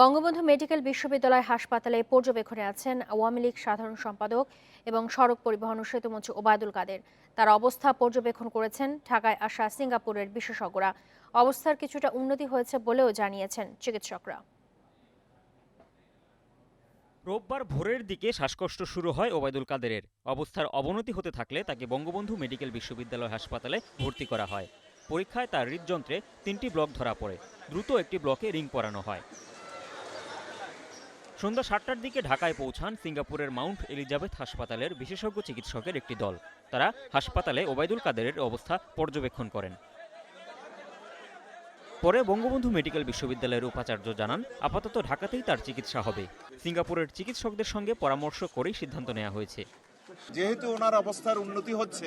Bangabandhu medical বিশ্ববিদ্যালয় হাসপাতালে পর্যবেক্ষণে আছেন আওয়ামী লীগ সাধারণ সম্পাদক এবং সড়ক পরিবহন ও সেতুমন্ত্রী ওবায়দুল কাদের। তার অবস্থা পর্যবেক্ষণ করেছেন ঢাকায় আসা সিঙ্গাপুরের বিশেষজ্ঞরা। অবস্থার কিছুটা উন্নতি হয়েছে বলেও জানিয়েছেন চিকিৎসকরা। রোববার ভোরের দিকে শ্বাসকষ্ট শুরু হয় ওবায়দুল কাদেরের। অবস্থার অবনতি হতে থাকলে তাকে বঙ্গবন্ধু মেডিকেল বিশ্ববিদ্যালয় হাসপাতালে ভর্তি করা হয়। পরীক্ষায় তার হৃদযন্ত্রে তিনটি ব্লক ধরা পড়ে। দ্রুত একটি ব্লকে রিং পরানো হয়। সন্ধ্যা সাতটার দিকে ঢাকায় পৌঁছান সিঙ্গাপুরের মাউন্ট এলিজাবেথ হাসপাতালের বিশেষজ্ঞ চিকিৎসকের একটি দল। তারা হাসপাতালে ওবায়দুল কাদেরের অবস্থা পর্যবেক্ষণ করেন। পরে বঙ্গবন্ধু মেডিকেল বিশ্ববিদ্যালয়ের উপাচার্য জানান, আপাতত ঢাকাতেই তার চিকিৎসা হবে। সিঙ্গাপুরের চিকিৎসকদের সঙ্গে পরামর্শ করেই সিদ্ধান্ত নেওয়া হয়েছে। যেহেতু ওনার অবস্থার উন্নতি হচ্ছে,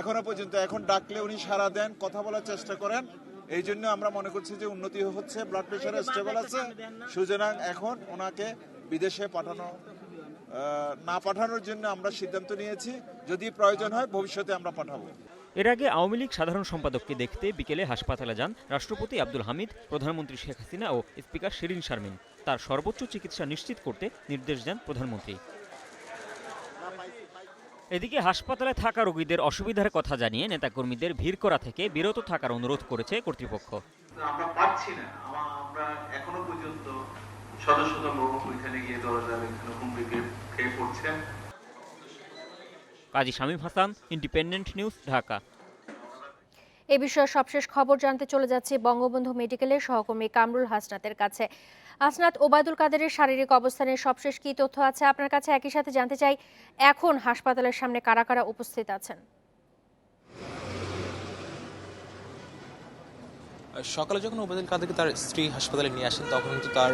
এখনও পর্যন্ত এখন ডাকলে উনি সাড়া দেন, কথা বলার চেষ্টা করেন এই জন্য আমরা মনে করছি যে উন্নতি হচ্ছে ব্লাড প্রেশার স্টেবল আছে। সুতরাং এখন ওনাকে বিদেশে পাঠানো না পাঠানোর জন্য আমরা সিদ্ধান্ত নিয়েছি। যদি প্রয়োজন হয় ভবিষ্যতে আমরা পাঠাবো। এর আগে আওয়ামী লীগ সাধারণ সম্পাদককে দেখতে বিকেলে হাসপাতালে যান রাষ্ট্রপতি আব্দুল হামিদ প্রধানমন্ত্রী শেখ হাসিনা ও স্পিকার শিরিন শারমিন। তার সর্বোচ্চ চিকিৎসা নিশ্চিত করতে নির্দেশ দেন প্রধানমন্ত্রী। এদিকে হাসপাতালে থাকা রোগীদের অসুবিধার কথা জানিয়ে নেতাকর্মীদের ভিড় করা থেকে বিরত থাকার অনুরোধ করেছে কর্তৃপক্ষ। আমরা পাচ্ছি না। আমরা এখনও পর্যন্ত শত শত লোক ওইখানে গিয়ে দরজা এখানে হুমড়ি খেয়ে- খেয়ে পড়ছেন কাজী শামীম হাসান ইন্ডিপেন্ডেন্ট নিউজ ঢাকা। এ বিষয়ে সবশেষ খবর জানতে চলে যাচ্ছে বঙ্গবন্ধু মেডিকেলের সহকর্মী কামরুল হাসনাতের কাছে। হাসনাত, ওবায়দুল কাদেরের শারীরিক অবস্থানের সবশেষ কি তথ্য আছে? আপনার কাছে একই সাথে জানতে চাই, এখন হাসপাতালের সামনে কারা কারা উপস্থিত আছেন? সকালে যখন ওবায়দুল কাদেরকে তার স্ত্রী হাসপাতালে নিয়ে আসেন, তখন কিন্তু তার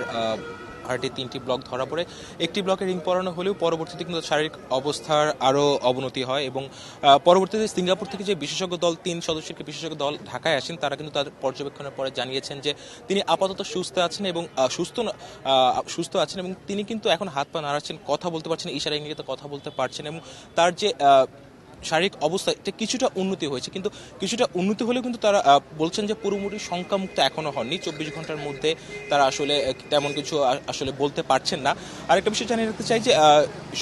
হার্টে তিনটি ব্লক ধরা পড়ে। একটি ব্লকে রিং পরানো হলেও পরবর্তীতে কিন্তু শারীরিক অবস্থার আরও অবনতি হয় এবং পরবর্তীতে সিঙ্গাপুর থেকে যে বিশেষজ্ঞ দল, তিন সদস্যের বিশেষজ্ঞ দল ঢাকায় আসেন, তারা কিন্তু তাদের পর্যবেক্ষণের পরে জানিয়েছেন যে তিনি আপাতত সুস্থ আছেন এবং সুস্থ সুস্থ আছেন এবং তিনি কিন্তু এখন হাত পা নাড়াচ্ছেন, কথা বলতে পারছেন ইশারা ইঙ্গিতে কথা বলতে পারছেন এবং তার যে শারীরিক অবস্থা, এটা কিছুটা উন্নতি হয়েছে। কিন্তু কিছুটা উন্নতি হলেও কিন্তু তারা বলছেন যে পুরোপুরি সংখ্যামুক্ত এখনও হননি। চব্বিশ ঘণ্টার মধ্যে তারা আসলে তেমন কিছু আসলে বলতে পারছেন না। আরেকটা বিষয় জানিয়ে রাখতে চাই যে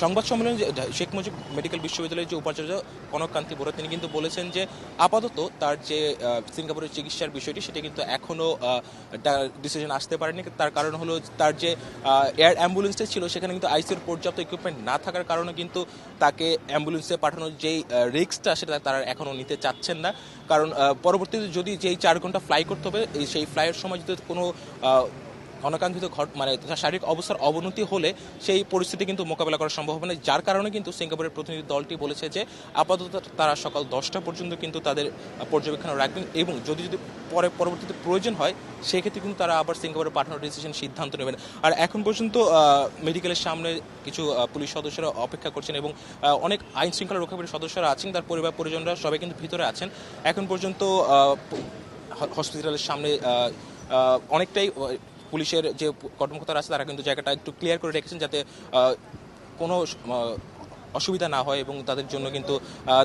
সংবাদ সম্মেলনে যে শেখ মুজিব মেডিকেল বিশ্ববিদ্যালয়ের যে উপাচার্য কনককান্তি বড় তিনি কিন্তু বলেছেন যে, আপাতত তার যে সিঙ্গাপুরের চিকিৎসার বিষয়টি, সেটা কিন্তু এখনও ডিসিশন আসতে পারেনি। তার কারণ হলো তার যে এয়ার অ্যাম্বুলেন্সটা ছিল, সেখানে কিন্তু আইসিউর পর্যাপ্ত ইকুইপমেন্ট না থাকার কারণে কিন্তু তাকে অ্যাম্বুলেন্সে পাঠানোর যেই রিস্কটা সেটা তারা এখনও নিতে চাচ্ছেন না। কারণ পরবর্তীতে যদি যেই চার ঘণ্টা ফ্লাই করতে হবে সেই ফ্লাইয়ের সময় যদি কোনো অনাকাঙ্ক্ষিত ঘট মানে শারীরিক অবস্থার অবনতি হলে সেই পরিস্থিতি কিন্তু মোকাবেলা করা সম্ভব হবে না, যার কারণে কিন্তু সিঙ্গাপুরের প্রতিনিধি দলটি বলেছে যে আপাতত তারা সকাল দশটা পর্যন্ত কিন্তু তাদের পর্যবেক্ষণে রাখবেন এবং যদি যদি পরে পরবর্তীতে প্রয়োজন হয়, সেক্ষেত্রে কিন্তু তারা আবার সিঙ্গাপুরে পাঠানোর ডিসিশন সিদ্ধান্ত নেবেন। আর এখন পর্যন্ত মেডিকেলের সামনে কিছু পুলিশ সদস্যরা অপেক্ষা করছেন এবং অনেক আইন শৃঙ্খলা রক্ষাকারী সদস্যরা আছেন, তার পরিবার পরিজনরা সবাই কিন্তু ভিতরে আছেন। এখন পর্যন্ত হসপিটালের সামনে অনেকটাই পুলিশের যে কর্মকর্তারা আছে, তারা কিন্তু জায়গাটা একটু ক্লিয়ার করে রেখেছেন যাতে কোনো অসুবিধা না হয় এবং তাদের জন্য কিন্তু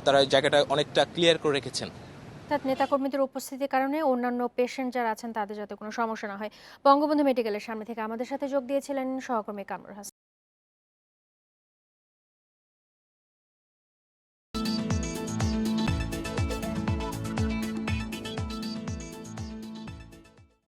তারা জায়গাটা অনেকটা ক্লিয়ার করে রেখেছেন। অর্থাৎ নেতাকর্মীদের উপস্থিতির কারণে অন্যান্য পেশেন্ট যারা আছেন, তাদের যাতে কোনো সমস্যা না হয়। বঙ্গবন্ধু মেডিকেলের সামনে থেকে আমাদের সাথে যোগ দিয়েছিলেন সহকর্মী কামরুল হাসান।